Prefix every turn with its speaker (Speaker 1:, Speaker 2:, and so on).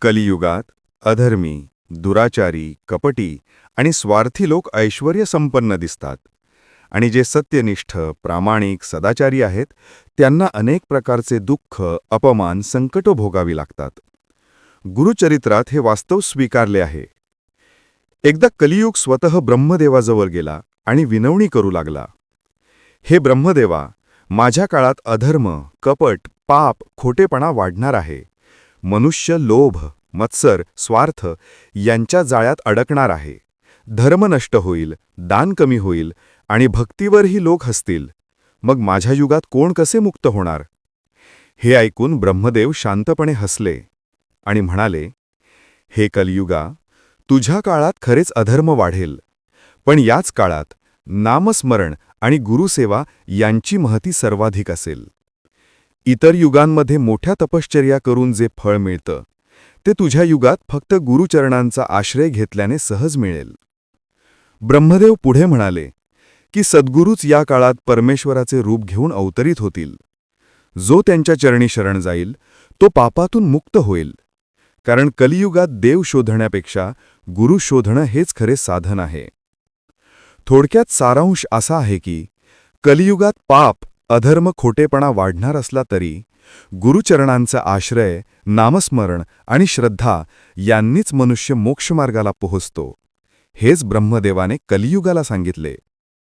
Speaker 1: कलियुगात अधर्मी दुराचारी कपटी आणि स्वार्थी लोक ऐश्वर संपन्न दिसतात. आणि जे सत्यनिष्ठ प्रामाणिक सदाचारी आहेत त्यांना अनेक प्रकारचे दुःख अपमान संकटो भोगावी लागतात. गुरुचरित्रात हे वास्तव स्वीकारले आहे. एकदा कलियुग स्वतः ब्रह्मदेवाजवळ गेला आणि विनवणी करू लागला. हे ब्रह्मदेवा माझ्या काळात अधर्म कपट पाप खोटेपणा वाढणार आहे. मनुष्य लोभ मत्सर स्वार्थ यांच्या जाळ्यात अडकणार आहे. धर्म नष्ट होईल दान कमी होईल आणि भक्तीवरही लोक हसतील. मग माझ्या युगात कोण कसे मुक्त होणार? हे ऐकून ब्रह्मदेव शांतपणे हसले आणि म्हणाले हे कलियुगा तुझ्या काळात खरेच अधर्म वाढेल. पण याच काळात नामस्मरण आणि गुरुसेवा यांची महती सर्वाधिक असेल. इतर युगांमध्ये मोठ्या तपश्चर्या करून जे फळ मिळतं ते तुझ्या युगात फक्त गुरुचरणांचा आश्रय घेतल्याने सहज मिळेल. ब्रह्मदेव पुढे म्हणाले की सद्गुरूच या काळात परमेश्वराचे रूप घेऊन अवतरित होतील. जो त्यांच्या चरणी शरण जाईल तो पापातून मुक्त होईल. कारण कलियुगात देव शोधण्यापेक्षा गुरु शोधणं हेच खरे साधन आहे. थोडक्यात सारांश असा आहे की कलियुगात पाप अधर्म खोटेपणा वाढणार असला तरी गुरुचरणांचा आश्रय नामस्मरण आणि श्रद्धा यांनीच मनुष्य मोक्षमार्गाला पोहोचतो. हेच ब्रह्मदेवाने कलियुगाला सांगितले.